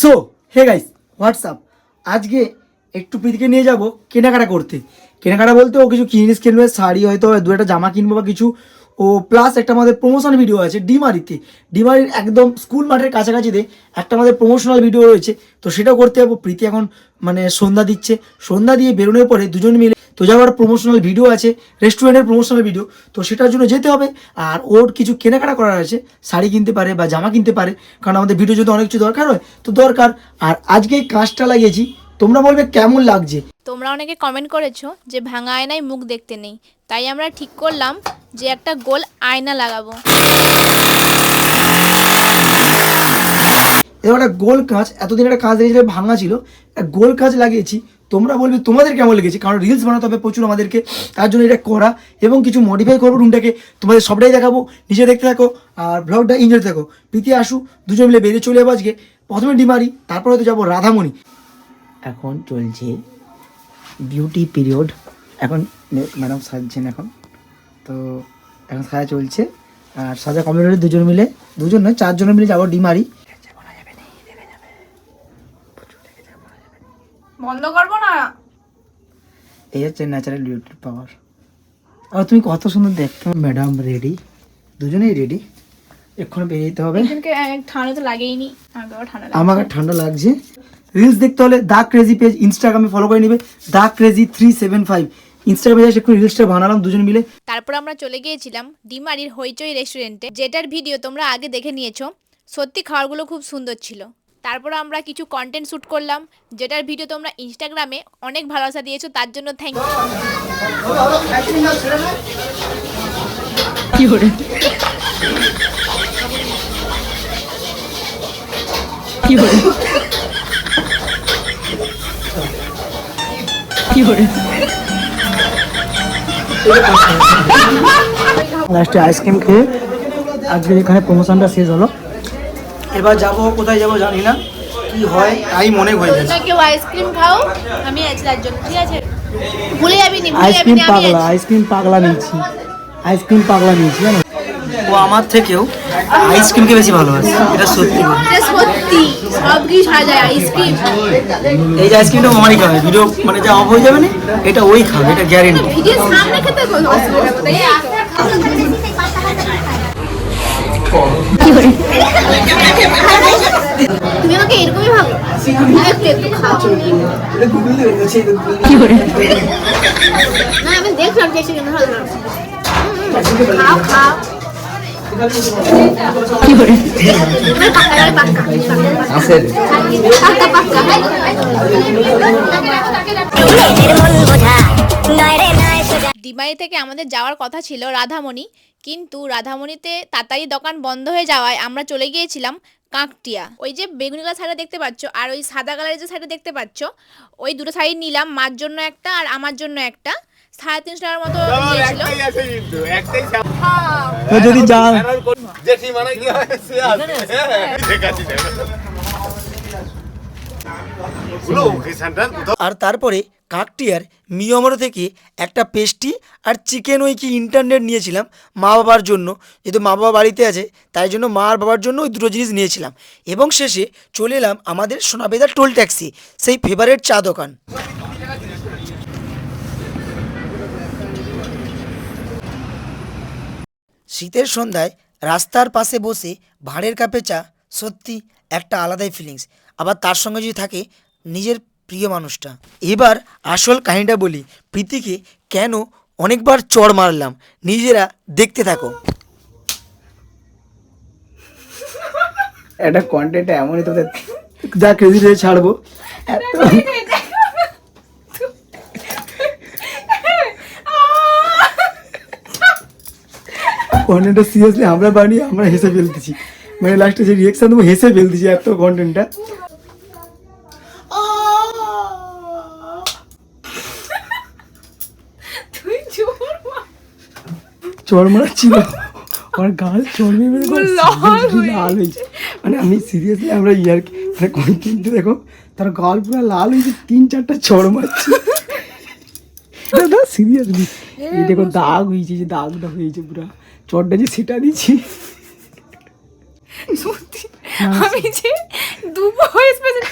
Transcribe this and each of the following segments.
So hey guys WhatsApp আজকে একটু প্রীতিকে নিয়ে যাব কেনাকাটা করতে। কেনাকাটা বলতে ও কিছু জিনিস কিনবে, শাড়ি হয়তো দু একটা জামা কিনবো বা কিছু। ও প্লাস একটা আমাদের প্রমোশন ভিডিও আছে ডিমারিতে। ডিমারির একদম স্কুল মাঠের কাছাকাছিতে একটা আমাদের প্রমোশনাল ভিডিও রয়েছে। তো সেটাও করতে যাব। প্রীতি এখন মানে সন্ধ্যা দিচ্ছে। সন্ধ্যা দিয়ে বেরোনোর পরে দুজন মিলে তো যাওয়ার প্রমোশনাল ভিডিও আছে রেস্টুরেন্টের প্রমোশনাল ভিডিও তো সেটার জন্য যেতে হবে। আর ওর কিছু কেনাকাটা করার আছে শাড়ি কিনতে পারে বা জামা কিনতে পারে কারণ আমাদের ভিডিও যদি অনেক কিছু দরকার হয় তো দরকার। আর আজকে এই কাজটা লাগিয়েছি তোমরা বলবে কেমন লাগছে? তোমরা অনেকে কমেন্ট করেছ যে ভাঙা আয়নায় মুখ দেখতে নেই তাই আমরা ঠিক করলাম যে একটা গোল আয়না লাগাবো। এবার একটা গোল কাঁচ এতদিন একটা কাঁচ দেখেছিলে ভাঙা ছিল গোল কাঁচ লাগিয়েছি তোমরা বলবে তোমাদের কেমন লেগেছে? কারণ রিলস বানাতে হবে প্রচুর আমাদেরকে। তার জন্য এটা করা এবং কিছু মডিফাই করব রুমটাকে তোমাদের সবটাই দেখাবো। নিজে দেখতে থাকো আর ব্লগটা এনজয় থাকো। প্রীতি আসু দুজন মিলে বেরিয়ে চলে যাব আজকে। প্রথমে ডিমারি তারপরে হয়তো যাব রাধামণি। এখন চলছে বিউটি পিরিয়ড এখন ম্যাডাম সাজছেন এখন। তো এখন সাজা চলছে। আর সাজা হলে দুজন মিলে দুজন নয় চারজন মিলে যাব ডিমারি। বন্ধ করব না এই হচ্ছে ন্যাচারাল বিউটির পাওয়ার আর তুমি কত সুন্দর দেখতে ম্যাডাম রেডি দুজনেই রেডি এক্ষুনি বেরিয়ে যেতে হবে। ঠান্ডা তো লাগেইনি। আমাকে ঠান্ডা লাগে ঠান্ডা লাগছে। রিলস দেখতে হলে দা ক্রেজি পেজ ইনস্টাগ্রামে ফলো করে নিবে। The crazy three seven five ইনস্টাগ্রামে এসে একটু রিলসটা বানালাম দুজন মিলে। তারপর আমরা চলে গিয়েছিলাম ডিমারির হইচই রেস্টুরেন্টে যেটার ভিডিও তোমরা আগে দেখে নিয়েছো। সত্যি খাবারগুলো খুব সুন্দর ছিল। তারপর আমরা কিছু কন্টেন্ট শ্যুট করলাম যেটার ভিডিও তোমরা ইনস্টাগ্রামে অনেক ভালোবাসা দিয়েছ তার জন্য থ্যাংক ইউ লাস্টে আইসক্রিম খেয়ে আজকে এখানে প্রমোশনটা শেষ হলো। এবার যাব কোথায় যাব জানি না। কি হয় তাই মনে হয়ে গেছে। কেউ আইসক্রিম খাও? আমি আছি তার জন্য ঠিক আছে? ভুলে যাবি নি আইসক্রিম পাগলা আইসক্রিম পাগলা নিয়েছি। আইসক্রিম পাগলা নিয়েছি জানো? ও আমার থেকেও আইসক্রিমকে বেশি ভালোবাসে এটা সত্যি। এটা সত্যি সব কিছু সাজায় আইসক্রিম। এই যে আইসক্রিমটা আমারই খাবে ভিডিও মানে যা অফ হয়ে যাবে না এটা ওই খাবে এটা গ্যারেন্টি ভিডিও সামনে খেতে নেই তুমি আমাকে এরকমই ভাবো? একটু একটু খাও। না আমি দেখলাম ভালো খাও খাও। পাক্কা পাক্কা। ডিমারি থেকে আমাদের যাওয়ার কথা ছিল রাধামণি। কিন্তু রাধামণিতে তাড়াতাড়ি দোকান বন্ধ হয়ে যাওয়ায় আমরা চলে গিয়েছিলাম কাঁকটিয়া। ওই যে বেগুনি কালার শাড়িটা দেখতে পাচ্ছ আর ওই সাদা কালারের যে শাড়িটা দেখতে পাচ্ছ ওই দুটো শাড়ি নিলাম মার জন্য একটা আর আমার জন্য একটা। সাড়ে তিনশো টাকার মতো যদি যান আর তারপরে কাকটিয়ার মিয়মরো থেকে একটা পেস্টি আর চিকেন ওই কি ইন্টারনেট নিয়েছিলাম মা বাবার জন্য। যেহেতু মা বাবা বাড়িতে আছে, তাই জন্য মা আর বাবার জন্য ওই দুটো জিনিস নিয়েছিলাম। এবং শেষে চলে এলাম আমাদের সোনাবেদা টোল ট্যাক্সি, সেই ফেভারেট চা দোকান। শীতের সন্ধ্যায় রাস্তার পাশে বসে ভাঁড়ের কাপে চা, সত্যি একটা আলাদাই ফিলিংস আবার তার সঙ্গে যদি থাকে, নিজের প্রিয় মানুষটা এবার আসল কাহিনীটা বলি। প্রীতিকে কেন অনেকবার চড় মারলাম? নিজেরা দেখতে থাকো। একটা কন্টেন্ট এমনই তোদের যা ক্রেডিট ছাড়বো। এত কন্টেন্টটা সিরিয়াসলি আমরা বানিয়ে আমরা হেসে ফেলতেছি। মানে লাস্টে যে রিয়েকশন দেবো হেসে ফেলতেছি এত কন্টেন্টটা চড় মারাচ্ছিল। আমার গাল চড়বে মেরে লাল হয়েছে। মানে আমি সিরিয়াসলি আমরা ইয়ার মানে কন্টেন্টে দেখো তার গাল পুরো লাল হয়েছে তিন চারটা চড় মারছে। দাদা সিরিয়াসলি। এই দেখো দাগ হয়েছে যে দাগটা হয়েছে পুরো। চড়টা যে সেটা দিচ্ছি। আমি যে স্পেশাল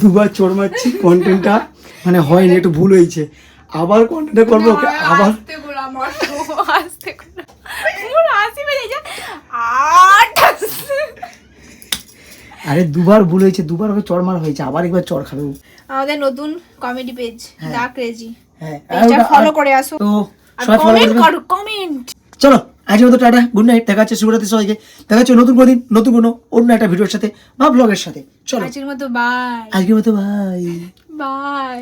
দুবার চোর মারছি কন্টেন্টটা মানে হয়নি একটু ভুল হয়েছে। আবার কন্টেন্টটা করব ওকে আবার আরে দুবার ভুল হয়েছে দুবার ওকে চড় মার হয়েছে আবার একবার চড় খাবে আমাদের নতুন কমেডি পেজ হ্যাঁ। দা ক্রেজি হ্যাঁ ফলো করে আসো। তো কমেন্ট করো কমেন্ট চলো। আজকের মতো টাটা গুড নাইট দেখা যাচ্ছে শুভরাত্রি সবাইকে। দেখা যাচ্ছে নতুন কোনো দিন নতুন কোনো অন্য একটা ভিডিওর সাথে বা ব্লগের সাথে। চলো। আজকের মতো বাই আজকের মতো বাই বাই